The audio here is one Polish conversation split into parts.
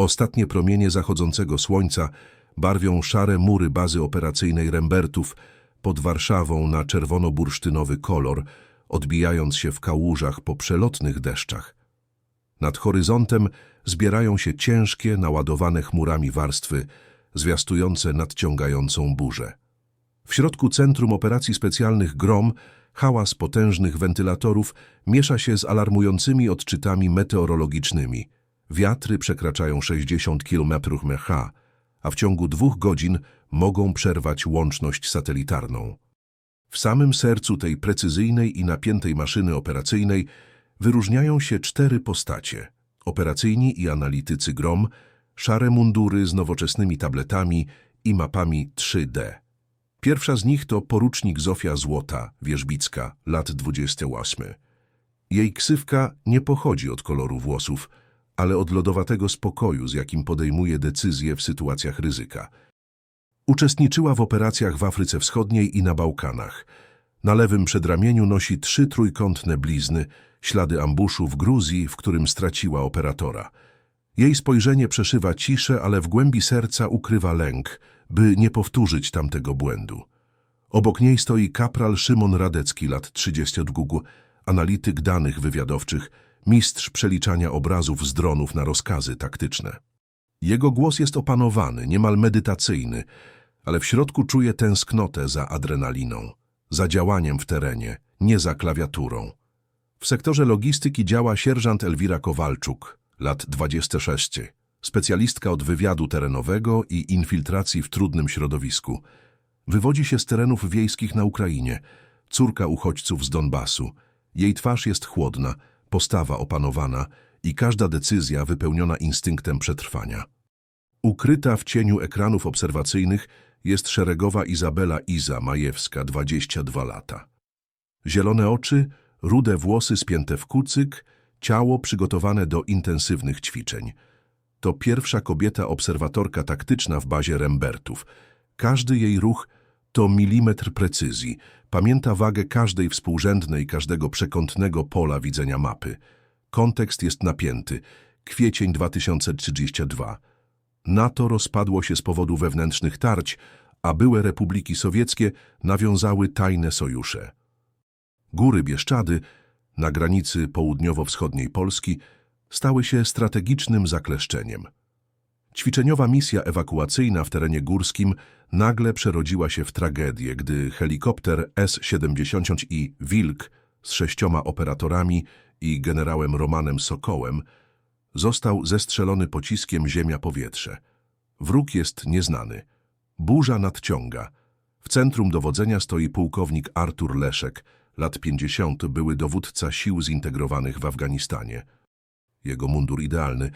Ostatnie promienie zachodzącego słońca barwią szare mury bazy operacyjnej Rembertów pod Warszawą na czerwono-bursztynowy kolor, odbijając się w kałużach po przelotnych deszczach. Nad horyzontem zbierają się ciężkie, naładowane chmurami warstwy, zwiastujące nadciągającą burzę. W środku Centrum Operacji Specjalnych GROM hałas potężnych wentylatorów miesza się z alarmującymi odczytami meteorologicznymi. Wiatry przekraczają 60 km h, a w ciągu dwóch godzin mogą przerwać łączność satelitarną. W samym sercu tej precyzyjnej i napiętej maszyny operacyjnej wyróżniają się cztery postacie. Operacyjni i analitycy GROM, szare mundury z nowoczesnymi tabletami i mapami 3D. Pierwsza z nich to porucznik Zofia Złota, wierzbicka, lat 28. Jej ksywka nie pochodzi od koloru włosów, ale od lodowatego spokoju, z jakim podejmuje decyzje w sytuacjach ryzyka. Uczestniczyła w operacjach w Afryce Wschodniej i na Bałkanach. Na lewym przedramieniu nosi trzy trójkątne blizny, ślady ambuszu w Gruzji, w którym straciła operatora. Jej spojrzenie przeszywa ciszę, ale w głębi serca ukrywa lęk, by nie powtórzyć tamtego błędu. Obok niej stoi kapral Szymon Radecki, lat 32, analityk danych wywiadowczych, mistrz przeliczania obrazów z dronów na rozkazy taktyczne. Jego głos jest opanowany, niemal medytacyjny, ale w środku czuje tęsknotę za adrenaliną, za działaniem w terenie, nie za klawiaturą. W sektorze logistyki działa sierżant Elwira Kowalczuk, lat 26, specjalistka od wywiadu terenowego i infiltracji w trudnym środowisku. Wywodzi się z terenów wiejskich na Ukrainie, córka uchodźców z Donbasu. Jej twarz jest chłodna, postawa opanowana i każda decyzja wypełniona instynktem przetrwania. Ukryta w cieniu ekranów obserwacyjnych jest szeregowa Izabela Iza Majewska, 22 lata. Zielone oczy, rude włosy spięte w kucyk, ciało przygotowane do intensywnych ćwiczeń. To pierwsza kobieta obserwatorka taktyczna w bazie Rembertów. Każdy jej ruch to milimetr precyzji. Pamięta wagę każdej współrzędnej, każdego przekątnego pola widzenia mapy. Kontekst jest napięty. Kwiecień 2032. NATO rozpadło się z powodu wewnętrznych tarć, a byłe republiki sowieckie nawiązały tajne sojusze. Góry Bieszczady, na granicy południowo-wschodniej Polski, stały się strategicznym zakleszczeniem. Ćwiczeniowa misja ewakuacyjna w terenie górskim nagle przerodziła się w tragedię, gdy helikopter S-70i Wilk z sześcioma operatorami i generałem Romanem Sokołem został zestrzelony pociskiem ziemia-powietrze. Wróg jest nieznany. Burza nadciąga. W centrum dowodzenia stoi pułkownik Artur Leszek, lat 50, były dowódca sił zintegrowanych w Afganistanie. Jego mundur idealny,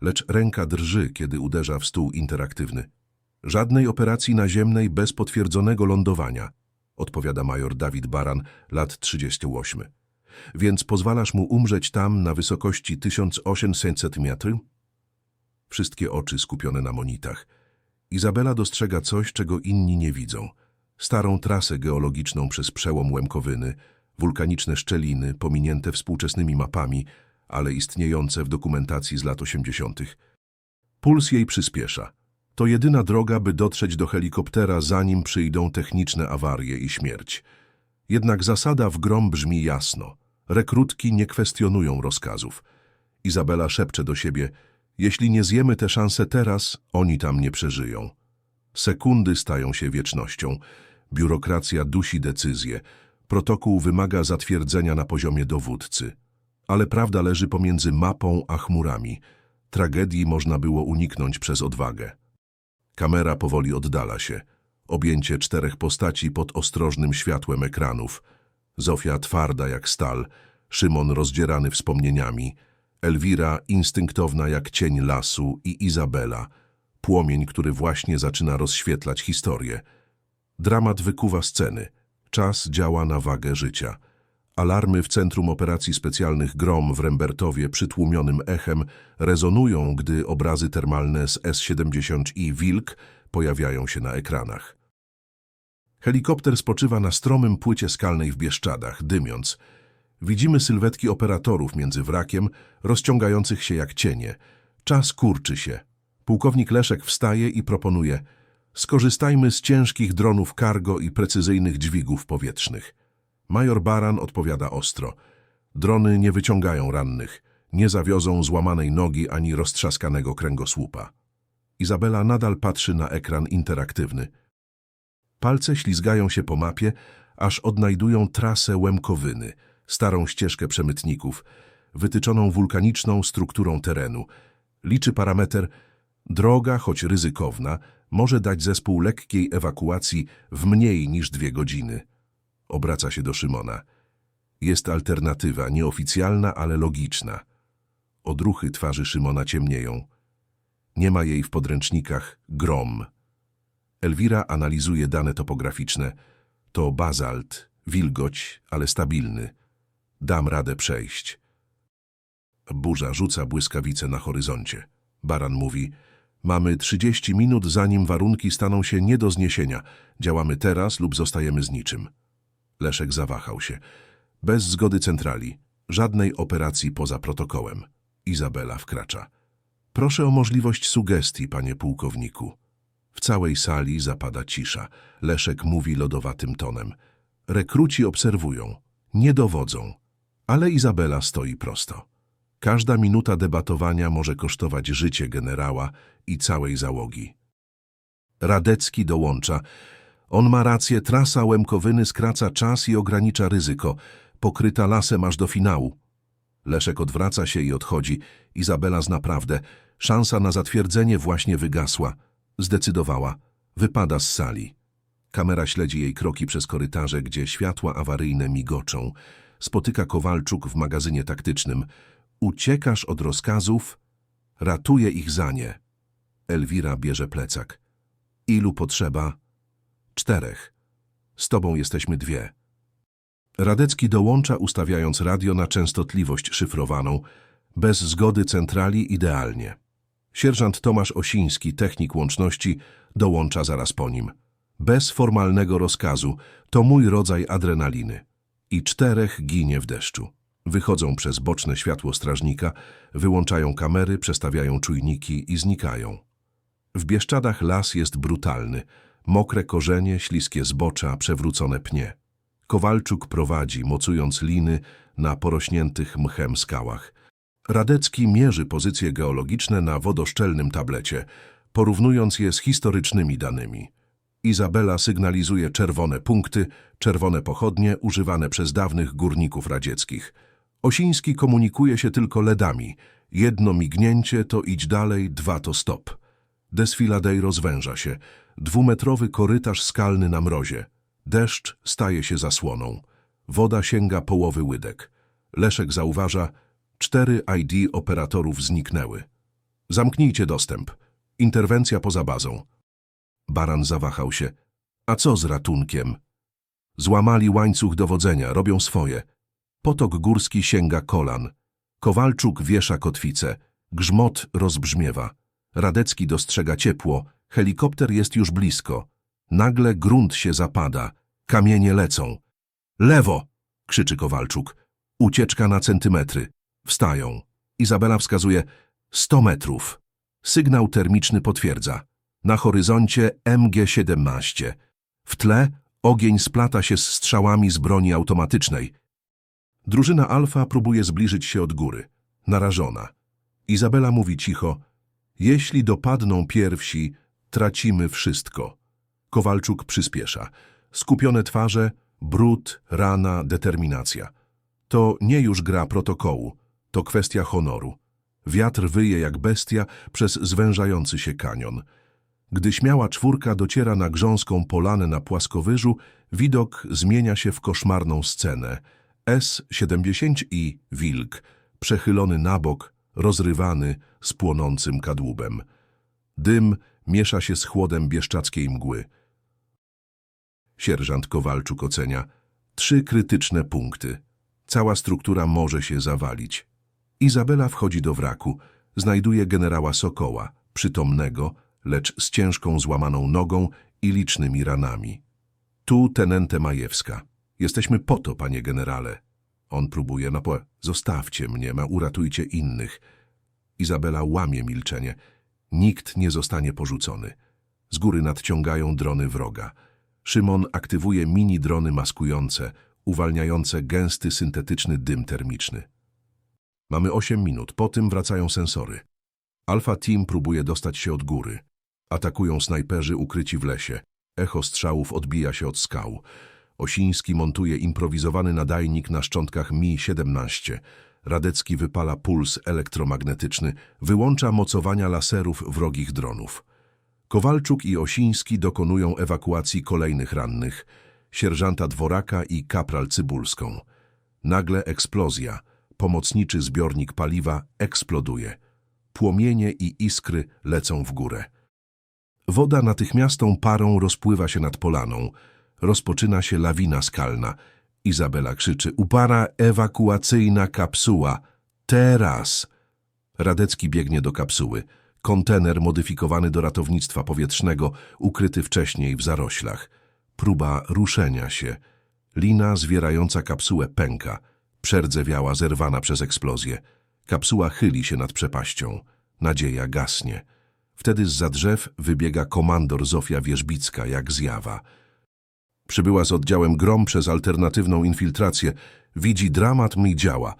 lecz ręka drży, kiedy uderza w stół interaktywny. Żadnej operacji naziemnej bez potwierdzonego lądowania, odpowiada major Dawid Baran, lat 38. Więc pozwalasz mu umrzeć tam na wysokości 1800 metrów? Wszystkie oczy skupione na monitach. Izabela dostrzega coś, czego inni nie widzą. Starą trasę geologiczną przez przełom Łemkowyny, wulkaniczne szczeliny pominięte współczesnymi mapami, ale istniejące w dokumentacji z lat 80. Puls jej przyspiesza. To jedyna droga, by dotrzeć do helikoptera, zanim przyjdą techniczne awarie i śmierć. Jednak zasada w grom brzmi jasno. Rekrutki nie kwestionują rozkazów. Izabela szepcze do siebie, jeśli nie zjemy tę szansę teraz, oni tam nie przeżyją. Sekundy stają się wiecznością. Biurokracja dusi decyzje. Protokół wymaga zatwierdzenia na poziomie dowódcy. Ale prawda leży pomiędzy mapą a chmurami. Tragedii można było uniknąć przez odwagę. Kamera powoli oddala się. Objęcie czterech postaci pod ostrożnym światłem ekranów. Zofia twarda jak stal, Szymon rozdzierany wspomnieniami, Elwira instynktowna jak cień lasu i Izabela, płomień, który właśnie zaczyna rozświetlać historię. Dramat wykuwa sceny. Czas działa na wagę życia. Alarmy w Centrum Operacji Specjalnych GROM w Rembertowie przytłumionym echem rezonują, gdy obrazy termalne z S-70 i Wilk pojawiają się na ekranach. Helikopter spoczywa na stromym płycie skalnej w Bieszczadach, dymiąc. Widzimy sylwetki operatorów między wrakiem, rozciągających się jak cienie. Czas kurczy się. Pułkownik Leszek wstaje i proponuje skorzystajmy z ciężkich dronów cargo i precyzyjnych dźwigów powietrznych. Major Baran odpowiada ostro. Drony nie wyciągają rannych, nie zawiozą złamanej nogi ani roztrzaskanego kręgosłupa. Izabela nadal patrzy na ekran interaktywny. Palce ślizgają się po mapie, aż odnajdują trasę Łemkowyny, starą ścieżkę przemytników, wytyczoną wulkaniczną strukturą terenu. Liczy parametr droga, choć ryzykowna, może dać zespół lekkiej ewakuacji w mniej niż dwie godziny. Obraca się do Szymona. Jest alternatywa, nieoficjalna, ale logiczna. Odruchy twarzy Szymona ciemnieją. Nie ma jej w podręcznikach grom. Elwira analizuje dane topograficzne. To bazalt, wilgoć, ale stabilny. Dam radę przejść. Burza rzuca błyskawice na horyzoncie. Baran mówi, mamy 30 minut zanim warunki staną się nie do zniesienia. Działamy teraz lub zostajemy z niczym. Leszek zawahał się. Bez zgody centrali. Żadnej operacji poza protokołem. Izabela wkracza. Proszę o możliwość sugestii, panie pułkowniku. W całej sali zapada cisza. Leszek mówi lodowatym tonem. Rekruci obserwują, nie dowodzą, ale Izabela stoi prosto. Każda minuta debatowania może kosztować życie generała i całej załogi. Radecki dołącza. On ma rację, trasa Łemkowyny skraca czas i ogranicza ryzyko, pokryta lasem aż do finału. Leszek odwraca się i odchodzi. Izabela zna prawdę. Szansa na zatwierdzenie właśnie wygasła. Zdecydowała. Wypada z sali. Kamera śledzi jej kroki przez korytarze, gdzie światła awaryjne migoczą. Spotyka Kowalczuk w magazynie taktycznym. Uciekasz od rozkazów? Ratuje ich za nie. Elwira bierze plecak. Ilu potrzeba? Czterech. Z tobą jesteśmy dwie. Radecki dołącza, ustawiając radio na częstotliwość szyfrowaną. Bez zgody centrali idealnie. Sierżant Tomasz Osiński, technik łączności, dołącza zaraz po nim. Bez formalnego rozkazu, to mój rodzaj adrenaliny. I czterech ginie w deszczu. Wychodzą przez boczne światło strażnika, wyłączają kamery, przestawiają czujniki i znikają. W Bieszczadach las jest brutalny. Mokre korzenie, śliskie zbocza, przewrócone pnie. Kowalczuk prowadzi, mocując liny na porośniętych mchem skałach. Radecki mierzy pozycje geologiczne na wodoszczelnym tablecie, porównując je z historycznymi danymi. Izabela sygnalizuje czerwone punkty, czerwone pochodnie używane przez dawnych górników radzieckich. Osiński komunikuje się tylko ledami. Jedno mignięcie to idź dalej, dwa to stop. Desfiladej rozwęża się. Dwumetrowy korytarz skalny na mrozie. Deszcz staje się zasłoną. Woda sięga połowy łydek. Leszek zauważa, cztery ID operatorów zniknęły. Zamknijcie dostęp. Interwencja poza bazą. Baran zawahał się. A co z ratunkiem? Złamali łańcuch dowodzenia, robią swoje. Potok górski sięga kolan. Kowalczuk wiesza kotwicę. Grzmot rozbrzmiewa. Radecki dostrzega ciepło. Helikopter jest już blisko. Nagle grunt się zapada. Kamienie lecą. Lewo! krzyczy Kowalczuk. Ucieczka na centymetry. Wstają. Izabela wskazuje 100 metrów. Sygnał termiczny potwierdza. Na horyzoncie MG-17. W tle ogień splata się z strzałami z broni automatycznej. Drużyna Alfa próbuje zbliżyć się od góry. Narażona. Izabela mówi cicho. Jeśli dopadną pierwsi, tracimy wszystko. Kowalczuk przyspiesza. Skupione twarze, brud, rana, determinacja. To nie już gra protokołu, to kwestia honoru. Wiatr wyje jak bestia przez zwężający się kanion. Gdy śmiała czwórka dociera na grząską polanę na płaskowyżu, widok zmienia się w koszmarną scenę. S-70i wilk, przechylony na bok, rozrywany z płonącym kadłubem. Dym miesza się z chłodem bieszczackiej mgły. Sierżant Kowalczuk ocenia trzy krytyczne punkty. Cała struktura może się zawalić. Izabela wchodzi do wraku, znajduje generała Sokoła, przytomnego, lecz z ciężką złamaną nogą i licznymi ranami. Tu tenente Majewska. Jesteśmy po to, panie generale. On próbuje napła... Zostawcie mnie, ma uratujcie innych. Izabela łamie milczenie. Nikt nie zostanie porzucony. Z góry nadciągają drony wroga. Szymon aktywuje mini-drony maskujące, uwalniające gęsty syntetyczny dym termiczny. Mamy 8 minut, po tym wracają sensory. Alpha Team próbuje dostać się od góry. Atakują snajperzy ukryci w lesie. Echo strzałów odbija się od skał. Osiński montuje improwizowany nadajnik na szczątkach Mi-17. Radecki wypala puls elektromagnetyczny, wyłącza mocowania laserów wrogich dronów. Kowalczuk i Osiński dokonują ewakuacji kolejnych rannych, sierżanta Dworaka i kapral Cybulską. Nagle eksplozja, pomocniczy zbiornik paliwa eksploduje. Płomienie i iskry lecą w górę. Woda natychmiastą parą rozpływa się nad polaną. Rozpoczyna się lawina skalna. Izabela krzyczy, upara ewakuacyjna kapsuła. Teraz! Radecki biegnie do kapsuły. Kontener modyfikowany do ratownictwa powietrznego, ukryty wcześniej w zaroślach. Próba ruszenia się. Lina zwierająca kapsułę pęka. Przerdzewiała, zerwana przez eksplozję. Kapsuła chyli się nad przepaścią. Nadzieja gasnie. Wtedy zza drzew wybiega komandor Zofia Wierzbicka, jak zjawa. Przybyła z oddziałem Grom przez alternatywną infiltrację. Widzi dramat mi działa.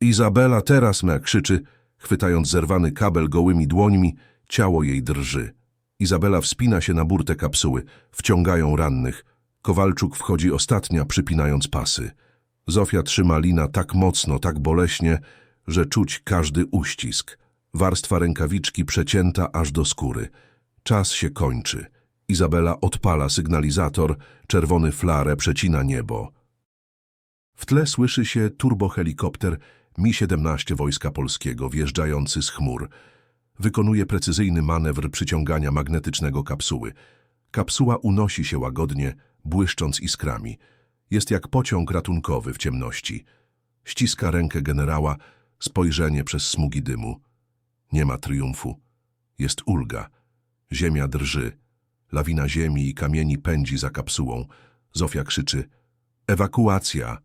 Izabela teraz me, krzyczy, chwytając zerwany kabel gołymi dłońmi, ciało jej drży. Izabela wspina się na burtę kapsuły, wciągają rannych. Kowalczuk wchodzi ostatnia, przypinając pasy. Zofia trzyma lina tak mocno, tak boleśnie, że czuć każdy uścisk. Warstwa rękawiczki przecięta aż do skóry. Czas się kończy. Izabela odpala sygnalizator, czerwony flare przecina niebo. W tle słyszy się turbohelikopter Mi-17 Wojska Polskiego wjeżdżający z chmur. Wykonuje precyzyjny manewr przyciągania magnetycznego kapsuły. Kapsuła unosi się łagodnie, błyszcząc iskrami. Jest jak pociąg ratunkowy w ciemności. Ściska rękę generała, spojrzenie przez smugi dymu. Nie ma triumfu. Jest ulga. Ziemia drży. Lawina ziemi i kamieni pędzi za kapsułą. Zofia krzyczy Ewakuacja!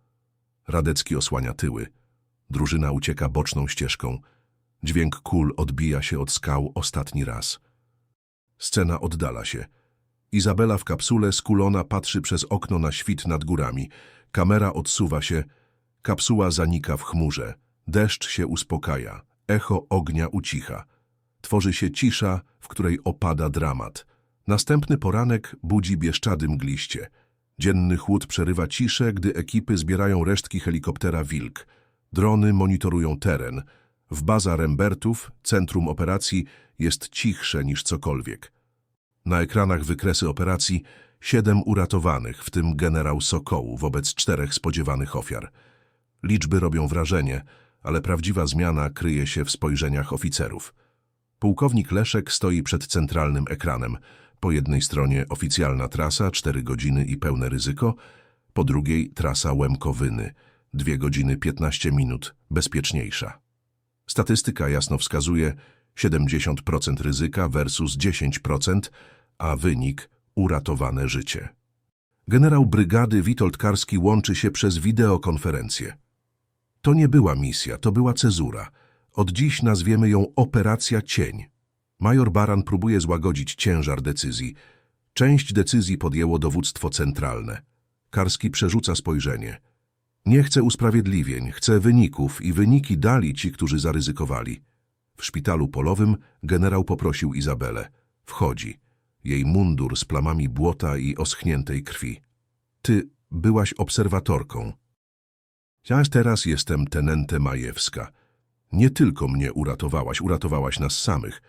Radecki osłania tyły. Drużyna ucieka boczną ścieżką. Dźwięk kul odbija się od skał ostatni raz. Scena oddala się. Izabela w kapsule skulona patrzy przez okno na świt nad górami. Kamera odsuwa się. Kapsuła zanika w chmurze. Deszcz się uspokaja. Echo ognia ucicha. Tworzy się cisza, w której opada dramat. Następny poranek budzi bieszczady mgliście. Dzienny chłód przerywa ciszę, gdy ekipy zbierają resztki helikoptera Wilk. Drony monitorują teren. W baza Rembertów, centrum operacji, jest cichsze niż cokolwiek. Na ekranach wykresy operacji siedem uratowanych, w tym generał Sokołu wobec czterech spodziewanych ofiar. Liczby robią wrażenie, ale prawdziwa zmiana kryje się w spojrzeniach oficerów. Pułkownik Leszek stoi przed centralnym ekranem. Po jednej stronie oficjalna trasa, 4 godziny i pełne ryzyko, po drugiej trasa Łemkowyny, 2 godziny 15 minut, bezpieczniejsza. Statystyka jasno wskazuje 70% ryzyka versus 10%, a wynik uratowane życie. Generał brygady Witold Karski łączy się przez wideokonferencję. To nie była misja, to była cezura. Od dziś nazwiemy ją Operacja Cień. Major Baran próbuje złagodzić ciężar decyzji. Część decyzji podjęło dowództwo centralne. Karski przerzuca spojrzenie. Nie chce usprawiedliwień, chce wyników i wyniki dali ci, którzy zaryzykowali. W szpitalu polowym generał poprosił Izabelę. Wchodzi. Jej mundur z plamami błota i oschniętej krwi. Ty byłaś obserwatorką. Ja teraz jestem tenente Majewska. Nie tylko mnie uratowałaś, uratowałaś nas samych.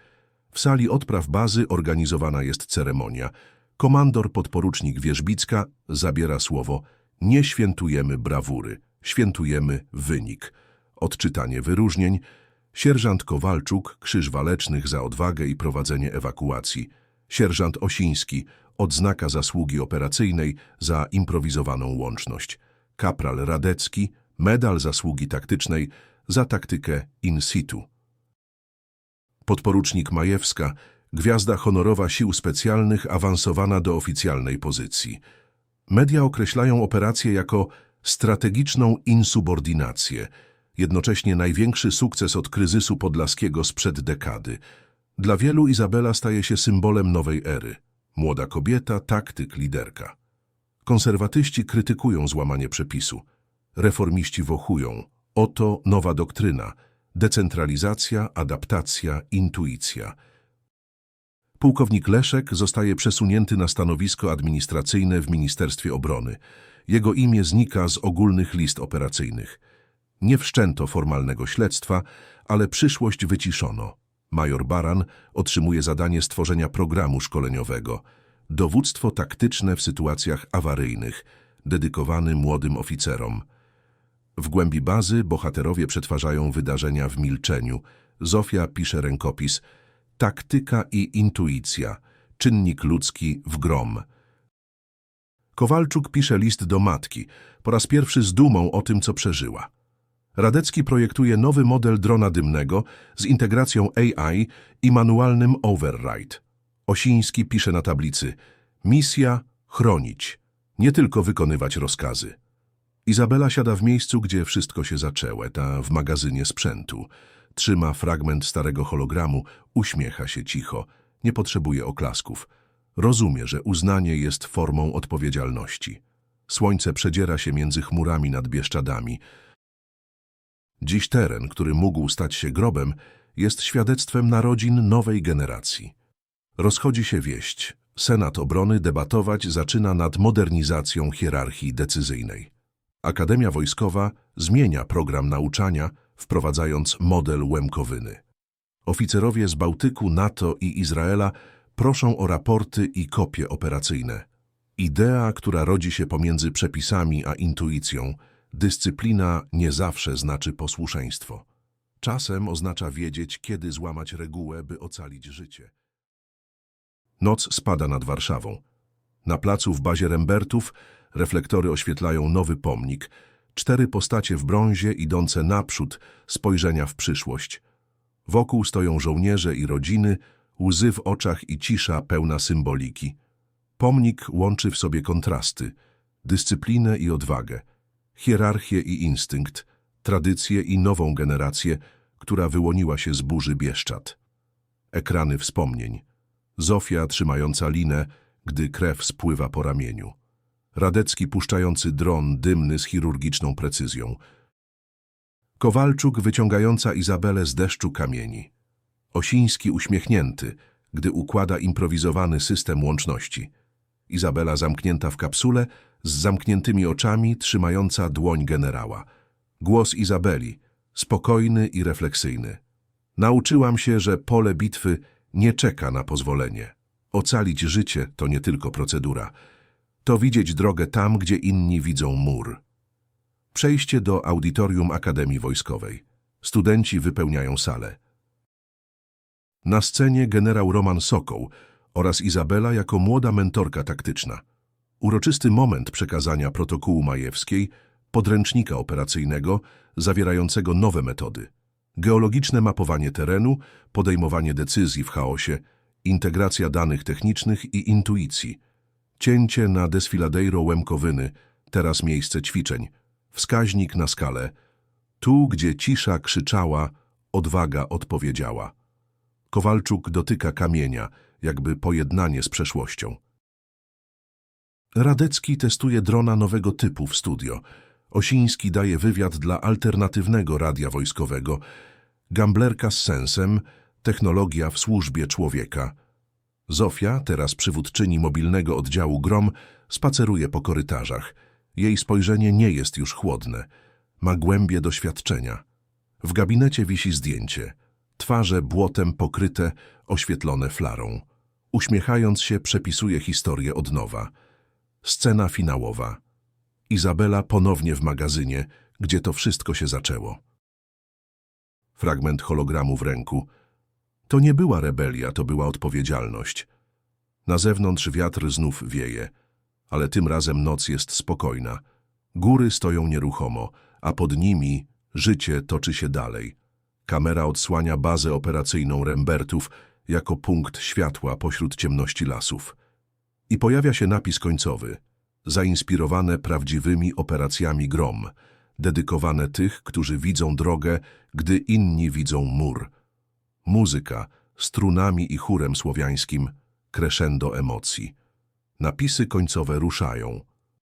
W sali odpraw bazy organizowana jest ceremonia. Komandor podporucznik Wierzbicka zabiera słowo Nie świętujemy brawury, świętujemy wynik. Odczytanie wyróżnień. Sierżant Kowalczuk, Krzyż Walecznych za odwagę i prowadzenie ewakuacji. Sierżant Osiński, odznaka zasługi operacyjnej za improwizowaną łączność. Kapral Radecki, medal zasługi taktycznej za taktykę in situ. Podporucznik Majewska, gwiazda honorowa sił specjalnych awansowana do oficjalnej pozycji. Media określają operację jako strategiczną insubordynację, jednocześnie największy sukces od kryzysu podlaskiego sprzed dekady. Dla wielu Izabela staje się symbolem nowej ery. Młoda kobieta, taktyk, liderka. Konserwatyści krytykują złamanie przepisu. Reformiści wochują. Oto nowa doktryna. Decentralizacja, adaptacja, intuicja. Pułkownik Leszek zostaje przesunięty na stanowisko administracyjne w Ministerstwie Obrony. Jego imię znika z ogólnych list operacyjnych. Nie wszczęto formalnego śledztwa, ale przyszłość wyciszono. Major Baran otrzymuje zadanie stworzenia programu szkoleniowego. Dowództwo taktyczne w sytuacjach awaryjnych, dedykowany młodym oficerom. W głębi bazy bohaterowie przetwarzają wydarzenia w milczeniu. Zofia pisze rękopis Taktyka i intuicja. Czynnik ludzki w grom. Kowalczuk pisze list do matki, po raz pierwszy z dumą o tym, co przeżyła. Radecki projektuje nowy model drona dymnego z integracją AI i manualnym override. Osiński pisze na tablicy Misja chronić, nie tylko wykonywać rozkazy. Izabela siada w miejscu, gdzie wszystko się zaczęło, ta w magazynie sprzętu. Trzyma fragment starego hologramu, uśmiecha się cicho, nie potrzebuje oklasków. Rozumie, że uznanie jest formą odpowiedzialności. Słońce przedziera się między chmurami nad Bieszczadami. Dziś teren, który mógł stać się grobem, jest świadectwem narodzin nowej generacji. Rozchodzi się wieść. Senat Obrony debatować zaczyna nad modernizacją hierarchii decyzyjnej. Akademia Wojskowa zmienia program nauczania, wprowadzając model Łemkowyny. Oficerowie z Bałtyku, NATO i Izraela proszą o raporty i kopie operacyjne. Idea, która rodzi się pomiędzy przepisami a intuicją, dyscyplina nie zawsze znaczy posłuszeństwo. Czasem oznacza wiedzieć, kiedy złamać regułę, by ocalić życie. Noc spada nad Warszawą. Na placu w bazie Rembertów reflektory oświetlają nowy pomnik. Cztery postacie w brązie idące naprzód, spojrzenia w przyszłość. Wokół stoją żołnierze i rodziny, łzy w oczach i cisza pełna symboliki. Pomnik łączy w sobie kontrasty, dyscyplinę i odwagę, hierarchię i instynkt, tradycję i nową generację, która wyłoniła się z burzy Bieszczad. Ekrany wspomnień. Zofia trzymająca linę, gdy krew spływa po ramieniu. Radecki puszczający dron dymny z chirurgiczną precyzją. Kowalczuk wyciągająca Izabelę z deszczu kamieni. Osiński uśmiechnięty, gdy układa improwizowany system łączności. Izabela zamknięta w kapsule, z zamkniętymi oczami, trzymająca dłoń generała. Głos Izabeli, spokojny i refleksyjny. Nauczyłam się, że pole bitwy nie czeka na pozwolenie. Ocalić życie to nie tylko procedura. To widzieć drogę tam, gdzie inni widzą mur. Przejście do audytorium Akademii Wojskowej. Studenci wypełniają salę. Na scenie generał Roman Sokoł oraz Izabela jako młoda mentorka taktyczna. Uroczysty moment przekazania protokołu Majewskiej, podręcznika operacyjnego zawierającego nowe metody. Geologiczne mapowanie terenu, podejmowanie decyzji w chaosie, integracja danych technicznych i intuicji. Cięcie na desfiladeiro Łemkowyny, teraz miejsce ćwiczeń. Wskaźnik na skalę. Tu, gdzie cisza krzyczała, odwaga odpowiedziała. Kowalczuk dotyka kamienia, jakby pojednanie z przeszłością. Radecki testuje drona nowego typu w studio. Osiński daje wywiad dla alternatywnego radia wojskowego. Gamblerka z sensem, technologia w służbie człowieka. Zofia, teraz przywódczyni mobilnego oddziału GROM, spaceruje po korytarzach. Jej spojrzenie nie jest już chłodne. Ma głębie doświadczenia. W gabinecie wisi zdjęcie. Twarze błotem pokryte, oświetlone flarą. Uśmiechając się, przepisuje historię od nowa. Scena finałowa. Izabela ponownie w magazynie, gdzie to wszystko się zaczęło. Fragment hologramu w ręku. To nie była rebelia, to była odpowiedzialność. Na zewnątrz wiatr znów wieje, ale tym razem noc jest spokojna. Góry stoją nieruchomo, a pod nimi życie toczy się dalej. Kamera odsłania bazę operacyjną Rembertów jako punkt światła pośród ciemności lasów. I pojawia się napis końcowy, zainspirowane prawdziwymi operacjami GROM, dedykowane tych, którzy widzą drogę, gdy inni widzą mur. Muzyka, strunami i chórem słowiańskim, crescendo emocji. Napisy końcowe ruszają.